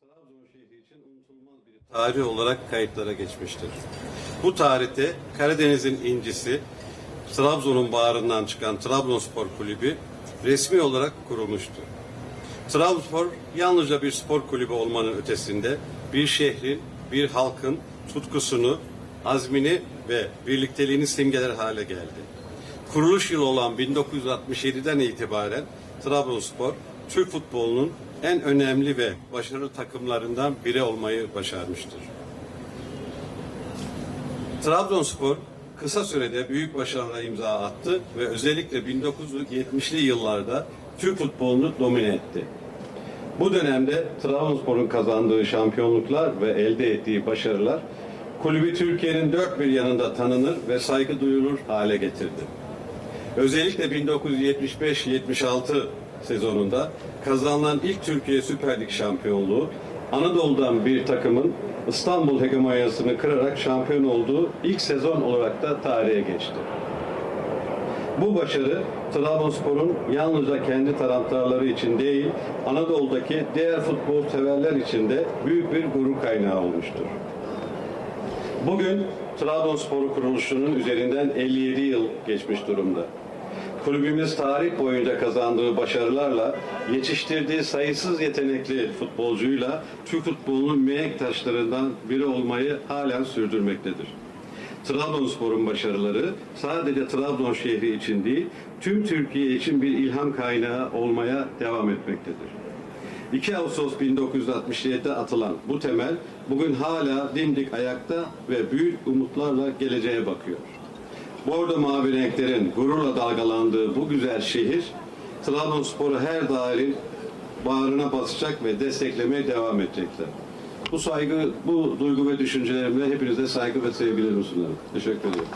Trabzon şehri için unutulmaz bir tarih olarak kayıtlara geçmiştir. Bu tarihte Karadeniz'in incisi, Trabzon'un bağrından çıkan Trabzonspor Kulübü resmi olarak kurulmuştu. Trabzonspor yalnızca bir spor kulübü olmanın ötesinde bir şehrin, bir halkın tutkusunu, azmini ve birlikteliğini simgeler hale geldi. Kuruluş yılı olan 1967'den itibaren Trabzonspor, Türk futbolunun en önemli ve başarılı takımlarından biri olmayı başarmıştır. Trabzonspor kısa sürede büyük başarılara imza attı ve özellikle 1970'li yıllarda Türk futbolunu domine etti. Bu dönemde Trabzonspor'un kazandığı şampiyonluklar ve elde ettiği başarılar kulübü Türkiye'nin dört bir yanında tanınır ve saygı duyulur hale getirdi. Özellikle 1975-76 sezonunda kazanılan ilk Türkiye Süper Lig şampiyonluğu Anadolu'dan bir takımın İstanbul hegemonyasını kırarak şampiyon olduğu ilk sezon olarak da tarihe geçti. Bu başarı Trabzonspor'un yalnızca kendi taraftarları için değil, Anadolu'daki diğer futbol severler için de büyük bir gurur kaynağı olmuştur. Bugün Trabzonspor kuruluşunun üzerinden 57 yıl geçmiş durumda. Kulübümüz tarih boyunca kazandığı başarılarla, yetiştirdiği sayısız yetenekli futbolcuyla Türk futbolunun mihenk taşlarından biri olmayı halen sürdürmektedir. Trabzonspor'un başarıları sadece Trabzon şehri için değil, tüm Türkiye için bir ilham kaynağı olmaya devam etmektedir. 2 Ağustos 1967'de atılan bu temel bugün hala dimdik ayakta ve büyük umutlarla geleceğe bakıyor. Bordo mavi renklerin gururla dalgalandığı bu güzel şehir Trabzonspor'u her daim bağrına basacak ve desteklemeye devam edecekler. Bu saygı, bu duygu ve düşüncelerimle hepinize saygı ve sevgilerimi sunarım. Teşekkür ediyorum.